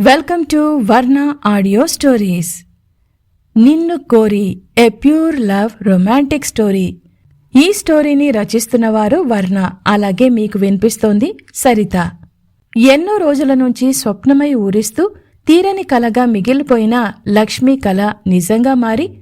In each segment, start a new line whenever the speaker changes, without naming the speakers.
Welcome to Varna audio stories నిన్ను కోరి a pure love romantic story ఈ స్టోరీని రచిస్తున్న వారు వర్ణ అలాగే మీకు వినిపిస్తోంది సరిత. ఎన్నో రోజుల నుంచి స్వప్నమై ఊరిస్తూ తీరని కలగా మిగిలిపోయిన లక్ష్మీ కళ నిజంగా మారి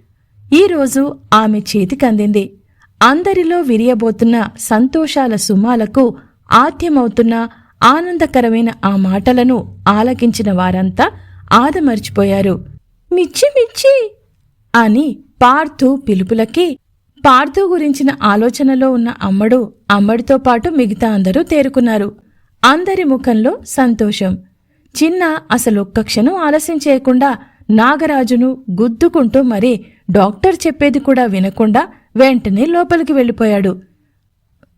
ఈరోజు ఆమె చేతికందింది. అందరిలో విరియబోతున్న సంతోషాల సుమాలకు ఆద్యమవుతున్న ఆనందకరమైన ఆ మాటలను ఆలకించిన వారంతా ఆదమర్చిపోయారు. మిచ్చి మిచ్చి! అని పార్థు పిలుపులకి పార్థు గురించిన ఆలోచనలో ఉన్న అమ్మడు అమ్మడితో పాటు మిగతా అందరూ తేరుకున్నారు. అందరి ముఖంలో సంతోషం. చిన్న అసలొక్క క్షణం ఆలస్యం చేయకుండా నాగరాజును గుద్దుకుంటూ మరీ డాక్టర్ చెప్పేది కూడా వినకుండా వెంటనే లోపలికి వెళ్ళిపోయాడు.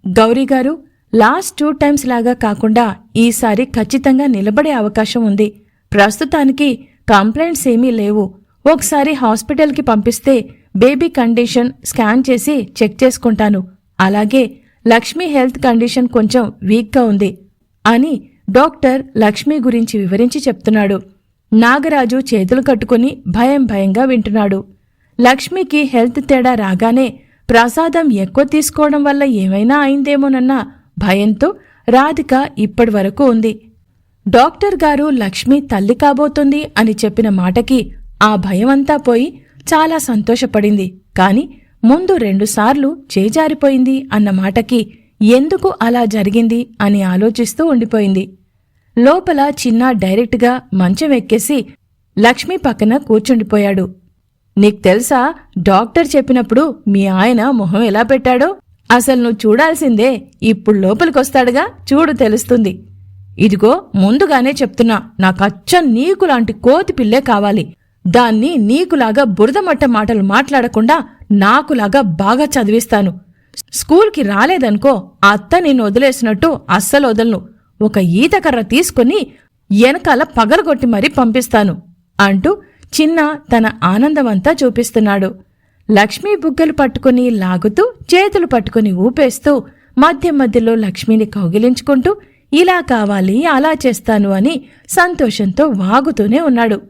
గౌరీగారు లాస్ట్ టూ టైమ్స్ లాగా కాకుండా ఈసారి ఖచ్చితంగా నిలబడే అవకాశం ఉంది. ప్రస్తుతానికి కంప్లైంట్స్ ఏమీ లేవు. ఒకసారి హాస్పిటల్కి పంపిస్తే బేబీ కండిషన్ స్కాన్ చేసి చెక్ చేసుకుంటాను. అలాగే లక్ష్మి హెల్త్ కండిషన్ కొంచెం వీక్గా ఉంది అని డాక్టర్ లక్ష్మి గురించి వివరించి చెప్తున్నాడు. నాగరాజు చేతులు కట్టుకుని భయం భయంగా వింటున్నాడు. లక్ష్మికి హెల్త్ తేడా రాగానే ప్రసాదం ఎక్కువ తీసుకోవడం వల్ల ఏమైనా అయిందేమోనన్న భయంతో రాధిక ఇప్పటి వరకు ఉంది. డాక్టర్ గారు లక్ష్మి తల్లి కాబోతుంది అని చెప్పిన మాటకి ఆ భయమంతా పోయి చాలా సంతోషపడింది. కాని ముందు రెండుసార్లు చేజారిపోయింది అన్న మాటకి ఎందుకు అలా జరిగింది అని ఆలోచిస్తూ ఉండిపోయింది. లోపల చిన్న డైరెక్ట్గా మంచం ఎక్కేసి లక్ష్మి పక్కన కూర్చుండిపోయాడు. నీకు తెలుసా డాక్టర్ చెప్పినప్పుడు మీ ఆయన మొహం ఎలా పెట్టాడో? అసలు నువ్వు చూడాల్సిందే ఇప్పుడు లోపలికొస్తాడుగా. చూడు తెలుస్తుంది. ఇదిగో ముందుగానే చెప్తున్నా. నాకు అచ్చం నీకులాంటి కోతి పిల్లే కావాలి. దాన్ని నీకులాగా బురదమట్ట మాటలు మాట్లాడకుండా నాకులాగా బాగా చదివిస్తాను. స్కూల్కి రాలేదనుకో అత్త నిన్ను వదిలేసినట్టు అస్సలు వదలను. ఒక ఈతకర్ర తీసుకుని వెనకాల పగలగొట్టి మరీ పంపిస్తాను అంటూ చిన్న తన ఆనందమంతా చూపిస్తున్నాడు. లక్ష్మీ బుగ్గలు పట్టుకుని లాగుతూ చేతులు పట్టుకుని ఊపేస్తూ మధ్య మధ్యలో లక్ష్మిని కౌగిలించుకుంటూ ఇలా కావాలి అలా చేస్తాను అని సంతోషంతో వాగుతూనే ఉన్నాడు.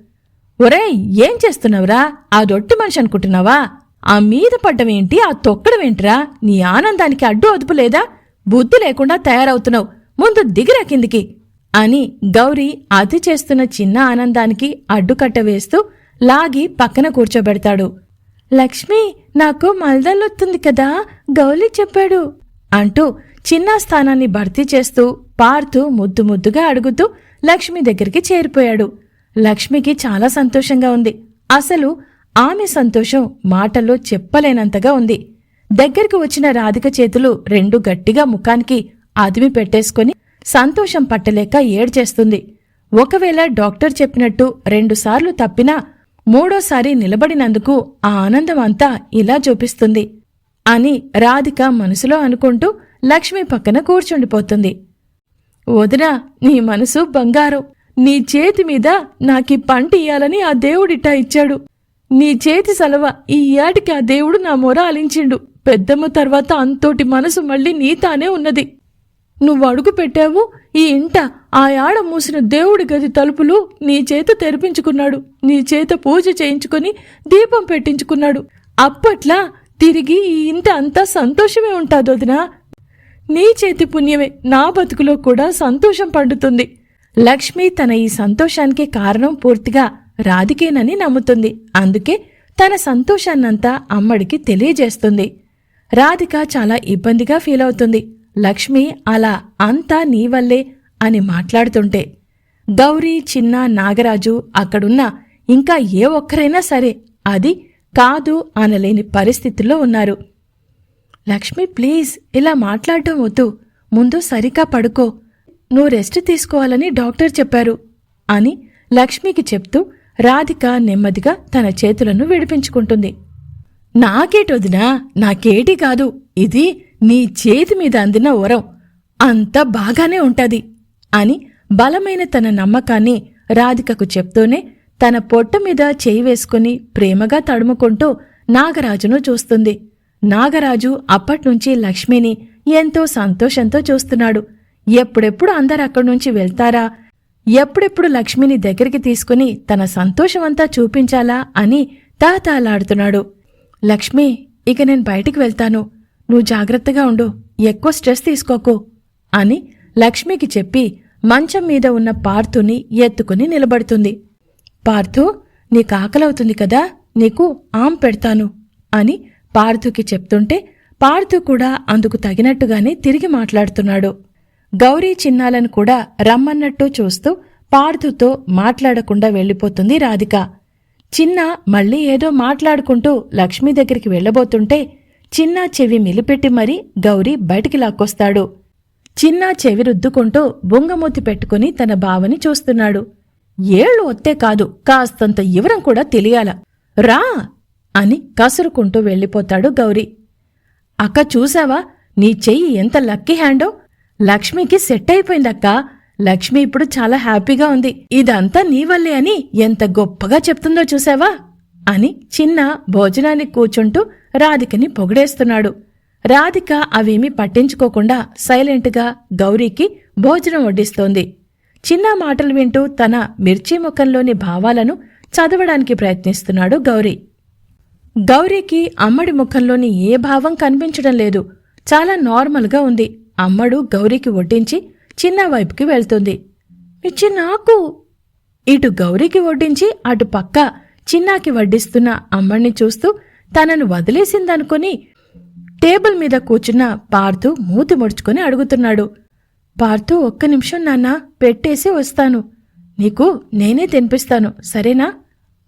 ఒరేయ్ ఏం చేస్తున్నావురా? ఆ రొట్టి మనిషి అనుకుంటున్నావా? ఆ మీద పడ్డమేంటి ఆ తొక్కడమేంటిరా నీ ఆనందానికి అడ్డు అదుపు లేదా? బుద్ధి లేకుండా తయారవుతున్నావు. ముందు దిగిరా కిందికి అని గౌరీ అతి చేస్తున్న చిన్న ఆనందానికి అడ్డుకట్ట వేస్తూ లాగి పక్కన కూర్చోబెడతాడు. లక్ష్మి నాకు మల్దల్లొత్తుంది కదా గౌలి చెప్పాడు. అంటూ చిన్న స్థానాన్ని భర్తీ చేస్తూ పార్తూ ముద్దు ముద్దుగా అడుగుతూ లక్ష్మి దగ్గరికి చేరిపోయాడు. లక్ష్మికి చాలా సంతోషంగా ఉంది. అసలు ఆమె సంతోషం మాటల్లో చెప్పలేనంతగా ఉంది. దగ్గరికి వచ్చిన రాధిక చేతులు రెండు గట్టిగా ముఖానికి అదిమి పెట్టేసుకుని సంతోషం పట్టలేక ఏడ్చేస్తుంది. ఒకవేళ డాక్టర్ చెప్పినట్టు రెండుసార్లు తప్పినా మూడోసారి నిలబడినందుకు ఆ ఆనందం అంతా ఇలా చూపిస్తుంది అని రాధిక మనసులో అనుకుంటూ లక్ష్మి పక్కన కూర్చుండిపోతుంది. వదినా నీ మనసు బంగారం. నీ చేతి మీద నాకీ పంట ఇయ్యాలని ఆ దేవుడిట్టా ఇచ్చాడు. నీ చేతి సలవ ఈ ఏటికి ఆ దేవుడు నా మొర అలించిండు. పెద్దమ్మ తర్వాత అంతోటి మనసు మళ్ళీ నీతానే ఉన్నది. నువ్వు అడుగు పెట్టావు ఈ ఇంట ఆ మూసిన దేవుడి గది తలుపులు నీ చేత తెరిపించుకున్నాడు. నీ చేత పూజ చేయించుకొని దీపం పెట్టించుకున్నాడు. అప్పట్లా తిరిగి ఈ ఇంట అంతా సంతోషమే ఉంటాది వదినా. నీ చేతి పుణ్యమే నా బతుకులో కూడా సంతోషం పండుతుంది. లక్ష్మి తన ఈ సంతోషానికి కారణం పూర్తిగా రాధికేనని నమ్ముతుంది. అందుకే తన సంతోషాన్నంతా అమ్మడికి తెలియజేస్తుంది. రాధిక చాలా ఇబ్బందిగా ఫీల్ అవుతుంది లక్ష్మి అలా అంతా నీ వల్లే అని మాట్లాడుతుంటే గౌరీ చిన్న నాగరాజు అక్కడున్న ఇంకా ఏ ఒక్కరైనా సరే అది కాదు అనలేని పరిస్థితుల్లో ఉన్నారు. లక్ష్మి ప్లీజ్ ఇలా మాట్లాడటం వద్దు. ముందు సరిగా పడుకో. నువ్వు రెస్ట్ తీసుకోవాలని డాక్టర్ చెప్పారు అని లక్ష్మికి చెప్తూ రాధిక నెమ్మదిగా తన చేతులను విడిపించుకుంటుంది. నాకేటొదినా? నాకేటి కాదు. ఇది నీ చేతి మీద అందిన వరం అంత బాగానే ఉంటది అని బలమైన తన నమ్మకాన్ని రాధికకు చెప్తూనే తన పొట్ట మీద చేయి వేసుకుని ప్రేమగా తడుముకుంటూ నాగరాజును చూస్తుంది. నాగరాజు అప్పట్నుంచి లక్ష్మిని ఎంతో సంతోషంతో చూస్తున్నాడు. ఎప్పుడెప్పుడు అందరు అక్కడి నుంచి వెళ్తారా? ఎప్పుడెప్పుడు లక్ష్మిని దగ్గరికి తీసుకుని తన సంతోషమంతా చూపించాలా అని తాతాలాడుతున్నాడు. లక్ష్మి ఇక నేను బయటికి వెళ్తాను. నువ్వు జాగ్రత్తగా ఉండు. ఎక్కువ స్ట్రెస్ తీసుకోకు అని లక్ష్మికి చెప్పి మంచం మీద ఉన్న పార్థుని ఎత్తుకుని నిలబడుతుంది. పార్థు నీకు ఆకలవుతుంది కదా నీకు ఆం పెడతాను అని పార్థుకి చెప్తుంటే పార్థు కూడా అందుకు తగినట్టుగానే తిరిగి మాట్లాడుతున్నాడు. గౌరీ చిన్నాలను కూడా రమ్మన్నట్టు చూస్తూ పార్థుతో మాట్లాడకుండా వెళ్ళిపోతుంది రాధిక. చిన్న మళ్ళీ ఏదో మాట్లాడుకుంటూ లక్ష్మి దగ్గరికి వెళ్ళబోతుంటే చిన్నా చెవి మిలిపెట్టి మరీ గౌరీ బయటికి లాక్కొస్తాడు. చిన్నా చెవి రుద్దుకుంటూ బొంగమూతి పెట్టుకుని తన బావని చూస్తున్నాడు. ఏళ్ళు ఒత్తే కాదు కాస్తంత ఇవరం కూడా తెలియాల. రా! అని కసురుకుంటూ వెళ్ళిపోతాడు గౌరీ. అక్క చూసావా నీ చెయ్యి ఎంత లక్కీ హ్యాండో? లక్ష్మికి సెట్ అయిపోయిందక్క. లక్ష్మి ఇప్పుడు చాలా హ్యాపీగా ఉంది. ఇదంతా నీ వల్లే అని ఎంత గొప్పగా చెప్తుందో చూసావా అని చిన్న భోజనానికి కూర్చుంటూ రాధికని పొగిడేస్తున్నాడు. రాధిక అవేమీ పట్టించుకోకుండా సైలెంట్గా గౌరీకి భోజనం వడ్డిస్తోంది. చిన్న మాటలు వింటూ తన మిర్చి ముఖంలోని భావాలను చదవడానికి ప్రయత్నిస్తున్నాడు గౌరీ. గౌరీకి అమ్మడి ముఖంలోని ఏ భావం కనిపించడం లేదు. చాలా నార్మల్గా ఉంది. అమ్మడు గౌరీకి వడ్డించి చిన్న వైపుకి వెళ్తుంది. ఇచ్చి నాకు! ఇటు గౌరీకి వడ్డించి అటు పక్క చిన్నాకి వడ్డిస్తున్న అమ్మడిని చూస్తూ తనను వదిలేసిందనుకుని టేబుల్ మీద కూర్చున్న పార్థు మూతి ముడుచుకొని అడుగుతున్నాడు. పార్థు ఒక్క నిమిషం నాన్న పెట్టేసి వస్తాను. నీకు నేనే తినిపిస్తాను సరేనా?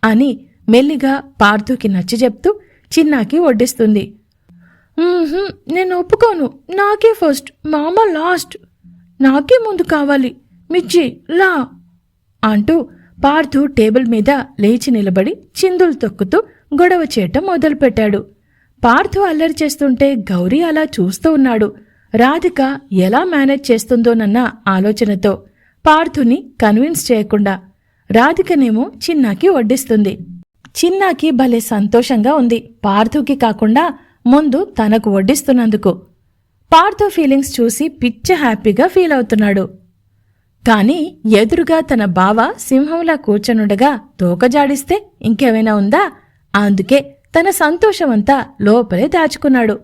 అని మెల్లిగా పార్థుకి నచ్చి చెప్తూ చిన్నాకి వడ్డిస్తుంది. నేను ఒప్పుకోను. నాకే ఫస్ట్ మామ లాస్ట్. నాకే ముందు కావాలి. మిర్చి లా. అంటూ పార్థు టేబుల్ మీద లేచి నిలబడి చిందులు తొక్కుతూ గొడవ చేయటం మొదలుపెట్టాడు. పార్థు అల్లరి చేస్తుంటే గౌరీ అలా చూస్తూ ఉన్నాడు. రాధిక ఎలా మేనేజ్ చేస్తుందోనన్న ఆలోచనతో పార్థుని కన్విన్స్ చేయకుండా రాధికనేమో చిన్నాకి వడ్డిస్తుంది. చిన్నాకి భలే సంతోషంగా ఉంది. పార్థుకి కాకుండా ముందు తనకు వడ్డిస్తున్నందుకు. పార్థు ఫీలింగ్స్ చూసి పిచ్చ హ్యాపీగా ఫీల్ అవుతున్నాడు. కాని ఎదురుగా తన బావ సింహంలా కూర్చొనుండగా తోకజాడిస్తే ఇంకేమైనా ఉందా? అందుకే తన సంతోషమంతా లోపలే దాచుకున్నాడు.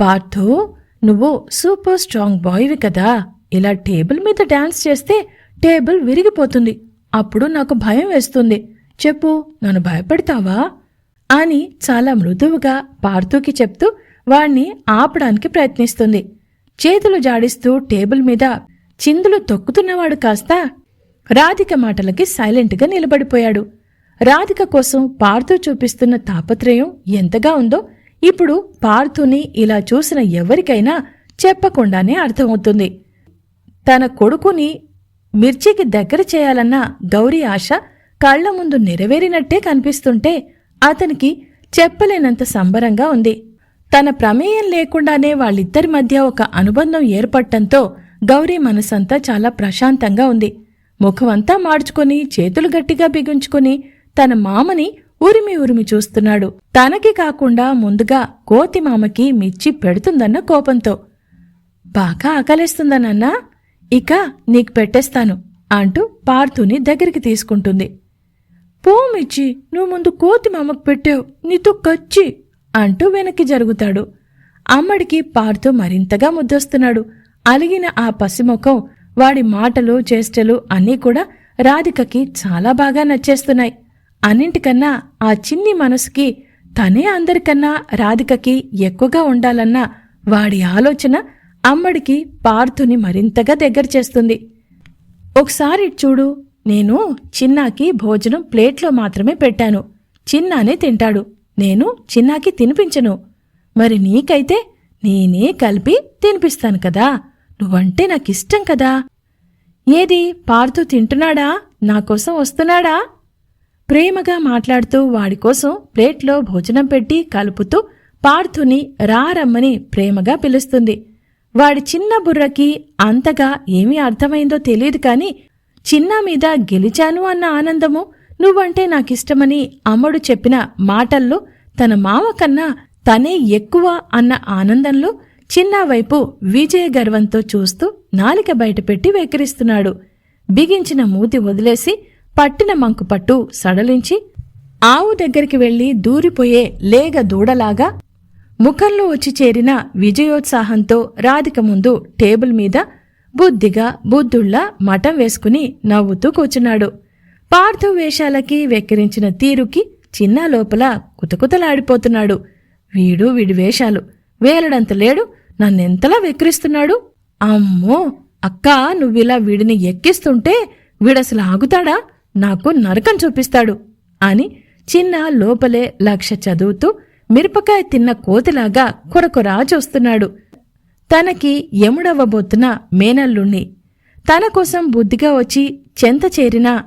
పార్థు నువ్వు సూపర్ స్ట్రాంగ్ బాయ్వి కదా. ఇలా టేబుల్ మీద డాన్స్ చేస్తే టేబుల్ విరిగిపోతుంది. అప్పుడు నాకు భయం వేస్తుంది. చెప్పు నన్ను భయపెడతావా? అని చాలా మృదువుగా పార్థుకి చెప్తూ వాణ్ణి ఆపడానికి ప్రయత్నిస్తుంది. చేతులు జాడిస్తూ టేబుల్ మీద చిందులు తొక్కుతున్నవాడు కాస్త రాధిక మాటలకి సైలెంట్గా నిలబడిపోయాడు. రాధిక కోసం పార్థు చూపిస్తున్న తాపత్రయం ఎంతగా ఉందో ఇప్పుడు పార్థుని ఇలా చూసిన ఎవరికైనా చెప్పకుండానే అర్థమవుతుంది. తన కొడుకుని మిర్చికి దగ్గర చేయాలన్న గౌరీ ఆశ కళ్ళ ముందు నెరవేరినట్టే కనిపిస్తుంటే అతనికి చెప్పలేనంత సంబరంగా ఉంది. తన ప్రమేయం లేకుండానే వాళ్ళిద్దరి మధ్య ఒక అనుబంధం ఏర్పడటంతో గౌరీ మనసంతా చాలా ప్రశాంతంగా ఉంది. ముఖమంతా మార్చుకొని చేతులు గట్టిగా బిగించుకుని తన మామని ఉరిమి ఉరిమి చూస్తున్నాడు. తనకి కాకుండా ముందుగా కోతి మామకి మిర్చి పెడుతుందన్న కోపంతో. బాగా ఆకలేస్తుందనన్నా ఇక నీకు పెట్టేస్తాను అంటూ పార్థుని దగ్గరికి తీసుకుంటుంది. పో మిర్చి నువ్వు ముందు కోతి మామకు పెట్టావు నీతో కచ్చి అంటూ వెనక్కి జరుగుతాడు. అమ్మడికి పార్థు మరింతగా ముద్దొస్తున్నాడు. అలిగిన ఆ పసిముఖం వాడి మాటలు చేష్టలు అన్నీ కూడా రాధికకి చాలా బాగా నచ్చేస్తున్నాయి. అన్నింటికన్నా ఆ చిన్ని మనసుకి తనే అందరికన్నా రాధికకి ఎక్కువగా ఉండాలన్న వాడి ఆలోచన అమ్మడికి పార్థుని మరింతగా దగ్గర చేస్తుంది. ఒకసారి చూడు నేను చిన్నాకి భోజనం ప్లేట్లో మాత్రమే పెట్టాను. చిన్నానే తింటాడు. నేను చిన్నాకి తినిపించను. మరి నీకైతే నేనే కలిపి తినిపిస్తాను కదా. నువ్వంటే నాకిష్టం కదా. ఏది పార్థు తింటున్నాడా? నాకోసం వస్తున్నాడా? ప్రేమగా మాట్లాడుతూ వాడి కోసం ప్లేట్లో భోజనం పెట్టి కలుపుతూ పార్థుని రారమ్మని ప్రేమగా పిలుస్తుంది. వాడి చిన్న బుర్రకి అంతగా ఏమీ అర్థమైందో తెలియదు కాని చిన్న మీద గెలిచాను అన్న ఆనందము నువ్వంటే నాకిష్టమని అమ్మడు చెప్పిన మాటల్లో తన మామ కన్నా తనే ఎక్కువ అన్న ఆనందంలో చిన్న వైపు విజయ గర్వంతో చూస్తూ నాలిక బయటపెట్టి వెక్కిరిస్తున్నాడు. బిగించిన మూతి వదిలేసి పట్టిన మంకు పట్టు సడలించి ఆవు దగ్గరికి వెళ్ళి దూరిపోయే లేగ దూడలాగా ముఖంలో వచ్చి చేరిన విజయోత్సాహంతో రాధిక ముందు టేబుల్ మీద బుద్ధిగా బుద్ధుళ్ళా మఠం వేసుకుని నవ్వుతూ కూర్చున్నాడు. పార్థు వేషాలకి వెక్కిరించిన తీరుకి చిన్న లోపల కుతకుతలాడిపోతున్నాడు. వీడు వీడి వేషాలు. వేలడంత లేడు. నన్నెంతలా వెక్కిరిస్తున్నాడు? అమ్మో! అక్కా నువ్విలా వీడిని ఎక్కిస్తుంటే వీడసలు ఆగుతాడా? నాకు నరకం చూపిస్తాడు అని చిన్న లోపలే లక్ష చదువుతూ మిరపకాయ తిన్న కోతిలాగా కొరకొరా చూస్తున్నాడు. తనకి ఎముడవ్వబోతున్న మేనల్లుణ్ణి. తన కోసం బుద్ధిగా వచ్చి చెంత చేరిన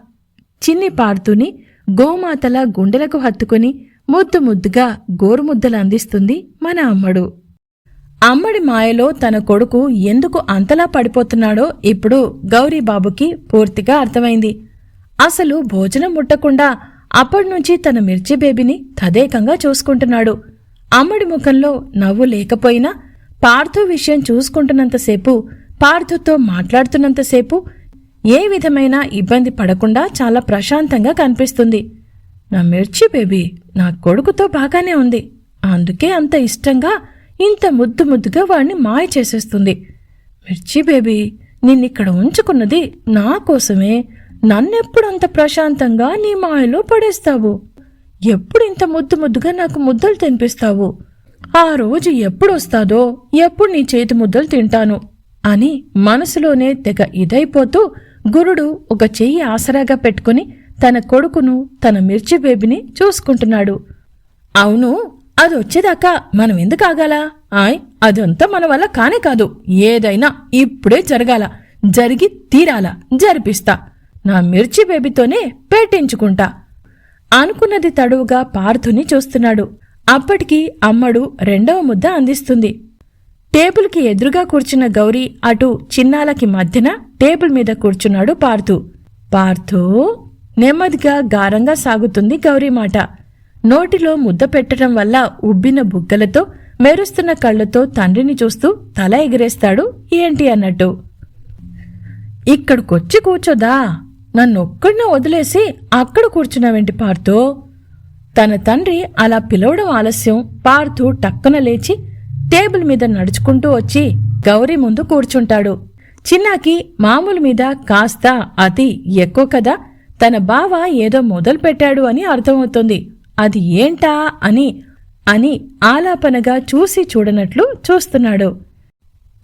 చిన్ని పాడుతూని గోమాతల గుండెలకు హత్తుకుని ముద్దు ముద్దుగా గోరుముద్దలు అందిస్తుంది మన అమ్మడు. అమ్మడి మాయలో తన కొడుకు ఎందుకు అంతలా పడిపోతున్నాడో ఇప్పుడు గౌరీబాబుకి పూర్తిగా అర్థమైంది. అసలు భోజనం ముట్టకుండా అప్పటినుంచి తన మిర్చి బేబీని తదేకంగా చూసుకుంటున్నాడు. అమ్మడి ముఖంలో నవ్వు లేకపోయినా పార్థు విషయం చూసుకుంటున్నంతసేపు పార్థుతో మాట్లాడుతున్నంతసేపు ఏ విధమైన ఇబ్బంది పడకుండా చాలా ప్రశాంతంగా కనిపిస్తుంది. నా మిర్చి బేబీ నా కొడుకుతో బాగానే ఉంది. అందుకే అంత ఇష్టంగా ఇంత ముద్దు ముద్దుగా వాణ్ణి మాయ చేసేస్తుంది. మిర్చి బేబీ నిన్నిక్కడ ఉంచుకున్నది నా కోసమే. నన్నెప్పుడు అంత ప్రశాంతంగా నీ మాయలో పడేస్తావు? ఎప్పుడు ఇంత ముద్దు ముద్దుగా నాకు ముద్దలు తినిపిస్తావు? ఆ రోజు ఎప్పుడొస్తాదో ఎప్పుడు నీ చేతి ముద్దలు తింటాను? అని మనసులోనే తెగ ఇదైపోతూ గురుడు ఒక చెయ్యి ఆసరాగా పెట్టుకుని తన కొడుకును తన మిర్చి బేబీని చూసుకుంటున్నాడు. అవును అది వచ్చేదాకా మనం ఎందుకు ఆగాల? ఆయ్ అదంతా మన వల్ల కానే కాదు. ఏదైనా ఇప్పుడే జరగాల. జరిగి తీరాల. జరిపిస్తా. నా మిర్చి బేబీతోనే పేటించుకుంటా అనుకున్నది తడువుగా పార్థుని చూస్తున్నాడు. అప్పటికి అమ్మడు రెండవ ముద్ద అందిస్తుంది. టేబుల్కి ఎదురుగా కూర్చున్న గౌరీ అటు చిన్నాలకి మధ్యన టేబుల్ మీద కూర్చున్నాడు పార్థు పార్థు నెమ్మదిగా గారంగా సాగుతుంది గౌరీ మాట. నోటిలో ముద్ద పెట్టడం వల్ల ఉబ్బిన బుగ్గలతో మెరుస్తున్న కళ్ళతో తండ్రిని చూస్తూ తల ఎగిరేస్తాడు. ఏంటి అన్నట్టు? ఇక్కడికొచ్చి కూర్చోదా? నన్నొక్కడినే వదిలేసి అక్కడ కూర్చున్నావేంటి పార్తో తన తండ్రి అలా పిలవడం ఆలస్యం. పార్థు టక్కన లేచి టేబుల్ మీద నడుచుకుంటూ వచ్చి గౌరీ ముందు కూర్చుంటాడు. చిన్నాకి మామూలు మీద కాస్త అతి ఎక్కువ కదా తన బావ ఏదో మొదలు పెట్టాడు అని అర్థమవుతుంది. అది ఏంటా అని అని ఆలాపనగా చూసి చూడనట్లు చూస్తున్నాడు.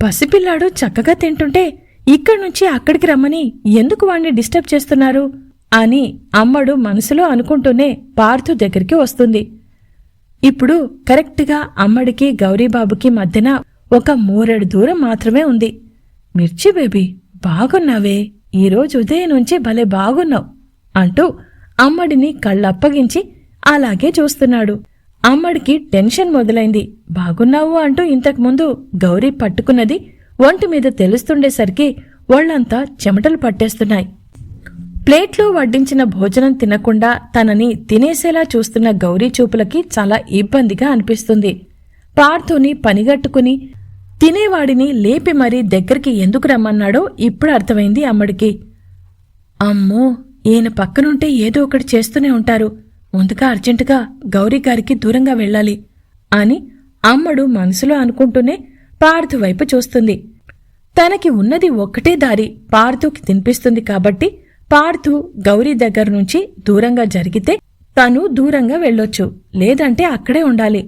పసిపిల్లాడు చక్కగా తింటుంటే ఇక్కడి నుంచి అక్కడికి రమ్మని ఎందుకు వాణ్ణి డిస్టర్బ్ చేస్తున్నారు? అని అమ్మడు మనసులో అనుకుంటూనే పార్థు దగ్గరికి వస్తుంది. ఇప్పుడు కరెక్ట్గా అమ్మడికి గౌరీబాబుకి మధ్యన ఒక మూరెడు దూరం మాత్రమే ఉంది. మిర్చి బేబీ బాగున్నావే. ఈరోజు ఉదయం నుంచి భలే బాగున్నావు అంటూ అమ్మడిని కళ్ళప్పగించి అలాగే చూస్తున్నాడు. అమ్మడికి టెన్షన్ మొదలైంది. బాగున్నావు అంటూ ఇంతకుముందు గౌరీ పట్టుకున్నది ఒంటి మీద తెలుస్తుండేసరికి ఒళ్ళంతా చెమటలు పట్టేస్తున్నాయి. ప్లేట్లో వడ్డించిన భోజనం తినకుండా తనని తినేసేలా చూస్తున్న గౌరీ చూపులకి చాలా ఇబ్బందిగా అనిపిస్తుంది. పార్థుని పనిగట్టుకుని తినేవాడిని లేపి మరీ దగ్గరికి ఎందుకు రమ్మన్నాడో ఇప్పుడు అర్థమైంది అమ్మడికి. అమ్మో ఈయన పక్కనుంటే ఏదో ఒకటి చేస్తూనే ఉంటారు. ముందుగా అర్జెంటుగా గౌరీ గారికి దూరంగా వెళ్ళాలి అని అమ్మడు మనసులో అనుకుంటూనే పార్థు వైపు చూస్తుంది. తనకి ఉన్నది ఒక్కటే దారి పార్థుకి తినిపిస్తుంది కాబట్టి పార్థు గౌరీ దగ్గర నుంచి దూరంగా జరిగితే తను దూరంగా వెళ్ళొచ్చు లేదంటే అక్కడే ఉండాలి.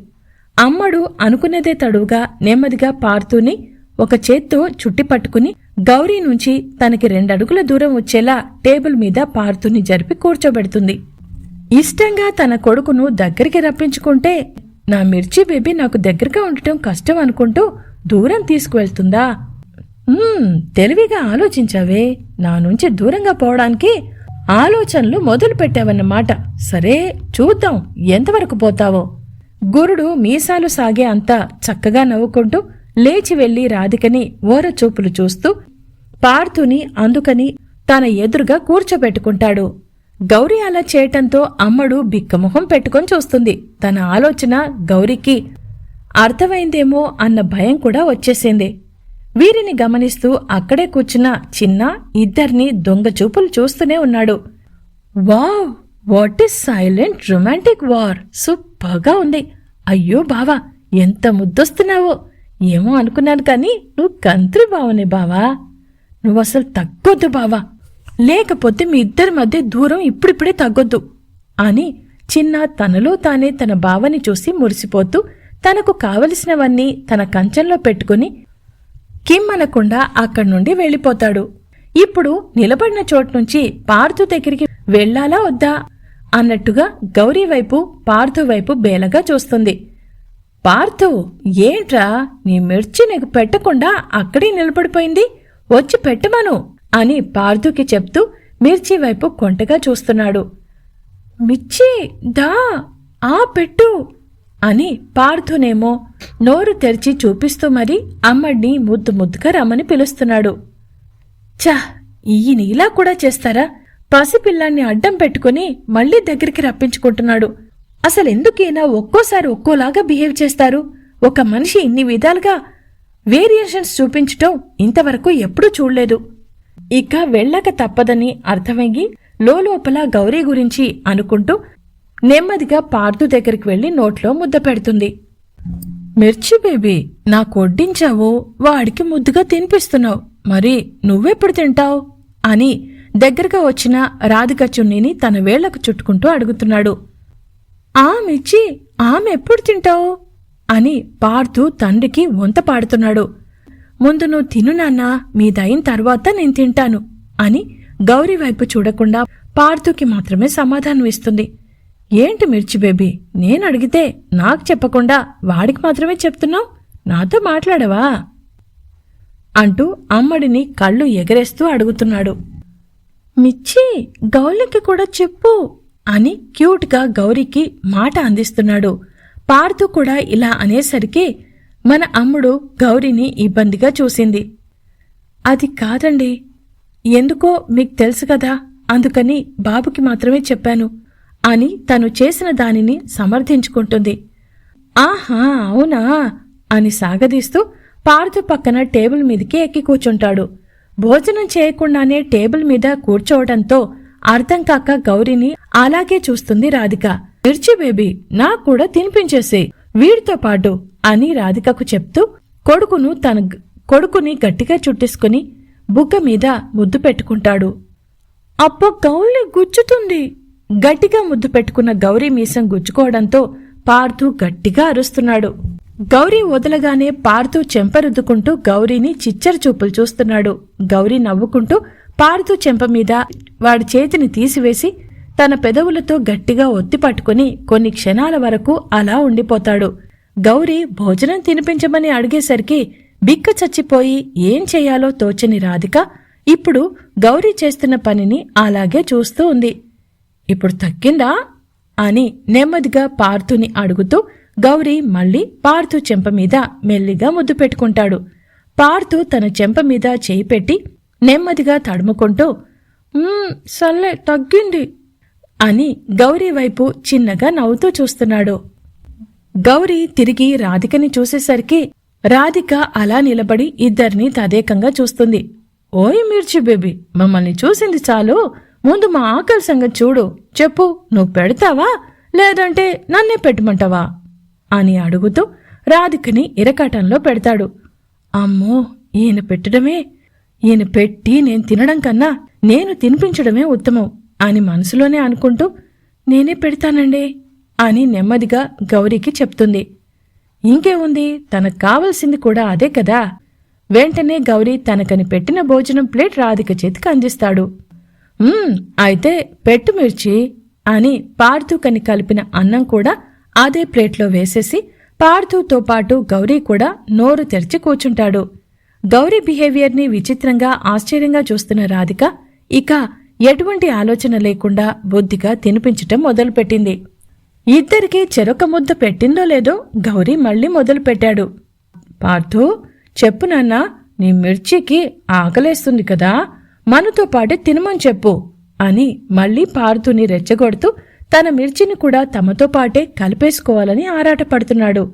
అమ్మడు అనుకున్నదే తడువుగా నెమ్మదిగా పార్థుని ఒక చేత్తో చుట్టి పట్టుకుని గౌరీ నుంచి తనకి రెండడుగుల దూరం వచ్చేలా టేబుల్ మీద పార్థుని జరిపి కూర్చోబెడుతుంది. ఇష్టంగా తన కొడుకును దగ్గరికి రప్పించుకుంటే నా మిర్చి బేబీ నాకు దగ్గరగా ఉండటం కష్టం అనుకుంటూ దూరం తీసుకువెళ్తుందా? తెలివిగా ఆలోచించావే. నా నుంచి దూరంగా పోవడానికి ఆలోచనలు మొదలు పెట్టావన్నమాట. సరే చూద్దాం ఎంతవరకు పోతావో. గురుడు మీసాలు సాగే అంతా చక్కగా నవ్వుకుంటూ లేచి వెళ్ళి రాధికని ఓరచూపులు చూస్తూ పార్థుని అందుకని తన ఎదురుగా కూర్చోబెట్టుకుంటాడు. గౌరీ అలా చేయటంతో అమ్మడు బిక్కమొహం పెట్టుకొని చూస్తుంది. తన ఆలోచన గౌరికి అర్థమైందేమో అన్న భయం కూడా వచ్చేసింది. వీరిని గమనిస్తూ అక్కడే కూర్చున్న చిన్న ఇద్దరిని దొంగ చూపులు చూస్తూనే ఉన్నాడు. Wow what is silent romantic war. సూపర్గా ఉంది. అయ్యో బావా ఎంత ముద్దొస్తున్నావో. ఏమో అనుకున్నాను కానీ నువ్వు కంత్రి బావనే బావా. నువ్వు అసలు తగ్గొద్దు బావా. లేకపోతే మీ ఇద్దరి మధ్య దూరం ఇప్పుడిప్పుడే తగ్గొద్దు అని చిన్న తనలో తానే తన బావని చూసి మురిసిపోతూ తనకు కావలసినవన్నీ తన కంచంలో పెట్టుకుని కిమ్మనకుండా అక్కడి నుండి వెళ్ళిపోతాడు. ఇప్పుడు నిలబడిన చోటు నుంచి పార్థు దగ్గరికి వెళ్ళాలా వద్దా? అన్నట్టుగా గౌరీ వైపు పార్థు వైపు బేలగా చూస్తుంది. పార్థు ఏంట్రా? నీ మిర్చి నీకు పెట్టకుండా అక్కడే నిలబడిపోయింది. వచ్చి పెట్టమను అని పార్థుకి చెప్తూ మిర్చి వైపు కొంటగా చూస్తున్నాడు. మిర్చి దా ఆ పెట్టు. అని పార్థునేమో నోరు తెరిచి చూపిస్తూ మరి అమ్మడిని ముద్దు ముద్దుగా రమ్మని పిలుస్తున్నాడు. చా ఈయన ఇలా కూడా చేస్తారా? పసిపిల్లాన్ని అడ్డం పెట్టుకుని మళ్ళీ దగ్గరికి రప్పించుకుంటున్నాడు. అసలు ఎందుకైనా ఒక్కోసారి ఒక్కోలాగా బిహేవ్ చేస్తారు. ఒక మనిషి ఇన్ని విధాలుగా వేరియేషన్స్ చూపించటం ఇంతవరకు ఎప్పుడూ చూడలేదు. ఇక వెళ్ళక తప్పదని అర్థమయ్యి లోపల గౌరీ గురించి అనుకుంటూ నెమ్మదిగా పార్థు దగ్గరికి వెళ్ళి నోట్లో ముద్ద పెడుతుంది. మిర్చి బేబీ నాకు వడ్డించావు వాడికి ముద్దుగా తినిపిస్తున్నావు. మరి నువ్వెప్పుడు తింటావు? అని దగ్గరగా వచ్చిన రాధిక చున్నీని తన వేళ్ళకు చుట్టుకుంటూ అడుగుతున్నాడు. ఆ మిర్చి ఆమె ఎప్పుడు తింటావు? అని పార్థు తండ్రికి వంత పాడుతున్నాడు. ముందు నువ్వు తిను నాన్నా మీదయిన తర్వాత నేను తింటాను అని గౌరీ వైపు చూడకుండా పార్థుకి మాత్రమే సమాధానం ఇస్తుంది ఏంటి మిర్చి బేబీ? నేను అడిగితే నాకు చెప్పకుండా వాడికి మాత్రమే చెప్తున్నావు? నాతో మాట్లాడవా? అంటూ అమ్మడిని కళ్ళు ఎగరేస్తూ అడుగుతున్నాడు. మిచ్చి గౌలికి కూడా చెప్పు అని క్యూట్గా గౌరికి మాట అందిస్తున్నాడు. పార్థు కూడా ఇలా అనేసరికి మన అమ్ముడు గౌరిని ఇబ్బందిగా చూసింది. అది కాదండి. ఎందుకో మీకు తెలుసు కదా అందుకని బాబుకి మాత్రమే చెప్పాను. అని తను చేసిన దానిని సమర్థించుకుంటుంది. ఆహా అవునా? అని సాగదీస్తూ పార్థు పక్కన టేబుల్ మీదకి ఎక్కి కూర్చుంటాడు. భోజనం చేయకుండానే టేబుల్ మీద కూర్చోవడంతో అర్థం కాక గౌరిని అలాగే చూస్తుంది రాధిక. మిర్చి బేబీ నాకు కూడా తినిపించేసే వీడితో పాటు అని రాధికకు చెప్తూ కొడుకును తన కొడుకుని గట్టిగా చుట్టేసుకుని బుగ్గ మీద ముద్దు పెట్టుకుంటాడు. అప్ప గౌలి గుచ్చుతుంది! గట్టిగా ముద్దు పెట్టుకున్న గౌరీ మీసం గుచ్చుకోవడంతో పార్థు గట్టిగా అరుస్తున్నాడు. గౌరీ వదలగానే పార్థు చెంపరుద్దుకుంటూ గౌరీని చిచ్చర చూపులు చూస్తున్నాడు. గౌరీ నవ్వుకుంటూ పార్థు చెంప మీద వాడి చేతిని తీసివేసి తన పెదవులతో గట్టిగా ఒత్తి పట్టుకుని కొన్ని క్షణాల వరకు అలా ఉండిపోతాడు. గౌరీ భోజనం తినిపించమని అడిగేసరికి బిక్క చచ్చిపోయి ఏం చేయాలో తోచని రాధిక ఇప్పుడు గౌరీ చేస్తున్న పనిని అలాగే చూస్తూ ఉంది. ఇప్పుడు తగ్గిందా అని నెమ్మదిగా పార్థుని అడుగుతూ గౌరీ మళ్ళీ పార్థు చెంప మీద మెల్లిగా ముద్దు పెట్టుకుంటాడు. పార్థు తన చెంప మీద చేయి పెట్టి నెమ్మదిగా తడుముకుంటూ సర్లే తగ్గింది అని గౌరీ వైపు చిన్నగా నవ్వుతూ చూస్తున్నాడు. గౌరీ తిరిగి రాధికని చూసేసరికి రాధిక అలా నిలబడి ఇద్దరిని తదేకంగా చూస్తుంది. ఓయ్ మిర్చి బేబీ మమ్మల్ని చూసింది చాలు. ముందు మా ఆకలి సంగతి చూడు. చెప్పు నువ్వు పెడతావా? లేదంటే నన్నే పెట్టమంటావా? అని అడుగుతూ రాధికని ఇరకాటంలో పెడతాడు. అమ్మో ఈయన పెట్టడమే? ఈయన పెట్టి నేను తినడం కన్నా నేను తినిపించడమే ఉత్తమం అని మనసులోనే అనుకుంటూ నేనే పెడతానండి అని నెమ్మదిగా గౌరీకి చెప్తుంది. ఇంకేముంది? తనకు కావలసింది కూడా అదే కదా. వెంటనే గౌరీ తనకని పెట్టిన భోజనం ప్లేట్ రాధిక చేతికి అందిస్తాడు. అయితే పెట్టు మిర్చి అని పార్థుకని కలిపిన అన్నం కూడా అదే ప్లేట్లో వేసేసి పార్థుతో పాటు గౌరీ కూడా నోరు తెరిచి కూర్చుంటాడు. గౌరీ బిహేవియర్ని విచిత్రంగా ఆశ్చర్యంగా చూస్తున్న రాధిక ఇక ఎటువంటి ఆలోచన లేకుండా బుద్ధిగా తినిపించటం మొదలుపెట్టింది. ఇద్దరికీ చెరొక ముద్ద పెట్టిందో లేదో గౌరీ మళ్ళీ మొదలుపెట్టాడు. పార్థు చెప్పు నాన్నా నీ మిర్చికి ఆకలేస్తుంది కదా? మనతో పాటే తినమని చెప్పు అని మళ్ళీ పారుతుని రెచ్చగొడుతూ తన మిర్చిని కూడా తమతో పాటే కలిపేసుకోవాలని ఆరాటపడుతున్నాడు.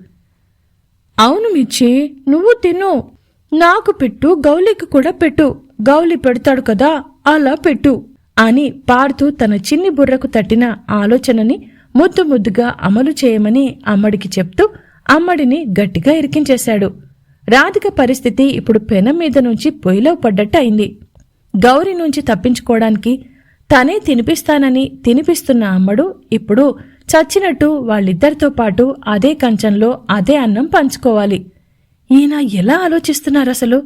అవును మిర్చి నువ్వు తిను. నాకు పెట్టు గౌలికి కూడా పెట్టు. గౌలి పెడతాడు కదా అలా పెట్టు అని పాడుతూ తన చిన్ని బుర్రకు తట్టిన ఆలోచనని ముద్దు ముద్దుగా అమలు చేయమని అమ్మడికి చెప్తూ అమ్మడిని గట్టిగా ఇరికించేశాడు. రాధిక పరిస్థితి ఇప్పుడు పెనం మీద నుంచి పొయ్యిలో పడ్డట్టు అయింది. గౌరి నుంచి తప్పించుకోవడానికి తనే తినిపిస్తానని తినిపిస్తున్న అమ్మడు ఇప్పుడు చచ్చినట్టు వాళ్ళిద్దరితో పాటు అదే కంచంలో అదే అన్నం పంచుకోవాలి. ఈయన ఎలా ఆలోచిస్తున్నారు అసలు?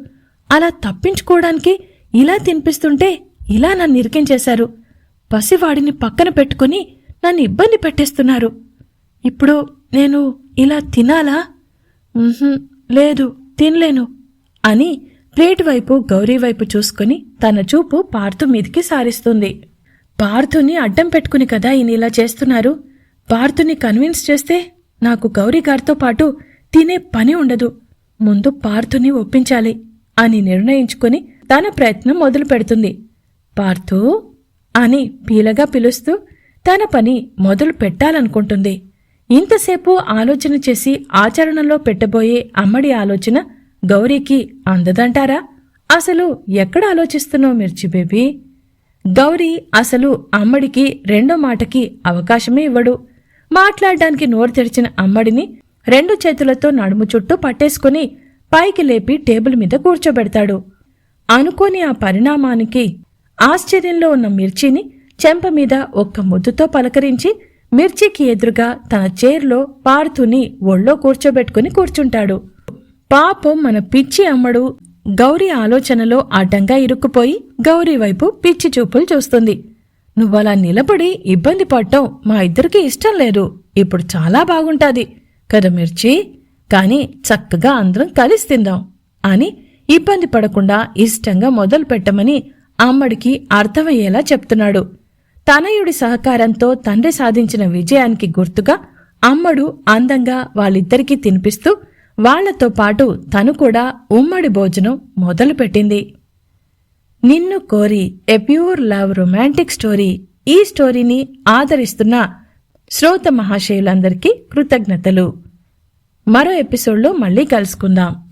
అలా తప్పించుకోవడానికి ఇలా తినిపిస్తుంటే ఇలా నన్ను ఇరికించేశారు. పసివాడిని పక్కన పెట్టుకుని నన్ను ఇబ్బంది పెట్టేస్తున్నారు. ఇప్పుడు నేను ఇలా తినాలా? లేదు తినలేను అని ప్లేట్ వైపు గౌరీ వైపు చూసుకుని తన చూపు పార్థు మీదికి సారిస్తుంది. పార్థుని అడ్డం పెట్టుకుని కదా ఈయన ఇలా చేస్తున్నారు? పార్థుని కన్విన్స్ చేస్తే నాకు గౌరీ గారితో పాటు తినే పని ఉండదు. ముందు పార్థుని ఒప్పించాలి అని నిర్ణయించుకుని తన ప్రయత్నం మొదలు పెడుతుంది. పార్థు అని పీలగా పిలుస్తూ తన పని మొదలు పెట్టాలనుకుంటుంది. ఇంతసేపు ఆలోచన చేసి ఆచరణలో పెట్టబోయే అమ్మడి ఆలోచన గౌరీకి అందదంటారా? అసలు ఎక్కడ ఆలోచిస్తున్నావు మిర్చి బేబీ? గౌరీ అసలు అమ్మడికి రెండో మాటకి అవకాశమే ఇవ్వడు. మాట్లాడడానికి నోరు తెరిచిన అమ్మడిని రెండు చేతులతో నడుము చుట్టూ పట్టేసుకుని పైకి లేపి టేబుల్ మీద కూర్చోబెడతాడు. అనుకోని ఆ పరిణామానికి ఆశ్చర్యంలో ఉన్న మిర్చిని చెంప మీద ఒక్క ముద్దుతో పలకరించి మిర్చికి ఎదురుగా తన చైర్లో పారుతుని ఒళ్ళో కూర్చోబెట్టుకుని కూర్చుంటాడు. పాపం మన పిచ్చి అమ్మడు. గౌరీ ఆలోచనలో అడ్డంగా ఇరుక్కుపోయి గౌరీ వైపు పిచ్చి చూపులు చూస్తుంది. నువ్వలా నిలబడి ఇబ్బంది పడటం మా ఇద్దరికి ఇష్టం లేదు. ఇప్పుడు చాలా బాగుంటాది. కదా మిర్చి? కాని చక్కగా అందరం కలిసి తిందాం అని ఇబ్బంది పడకుండా ఇష్టంగా మొదలు పెట్టమని అమ్మడికి అర్థమయ్యేలా చెప్తున్నాడు. తనయుడి సహకారంతో తండ్రి సాధించిన విజయానికి గుర్తుగా అమ్మడు అందంగా వాళ్ళిద్దరికీ తినిపిస్తూ వాళ్ళతో పాటు తను కూడా ఉమ్మడి భోజనం మొదలుపెట్టింది. నిన్ను కోరి a pure love romantic story. ఈ స్టోరీని ఆదరిస్తున్న శ్రోత మహాశయులందరికీ కృతజ్ఞతలు. మరో ఎపిసోడ్లో మళ్ళీ కలుసుకుందాం.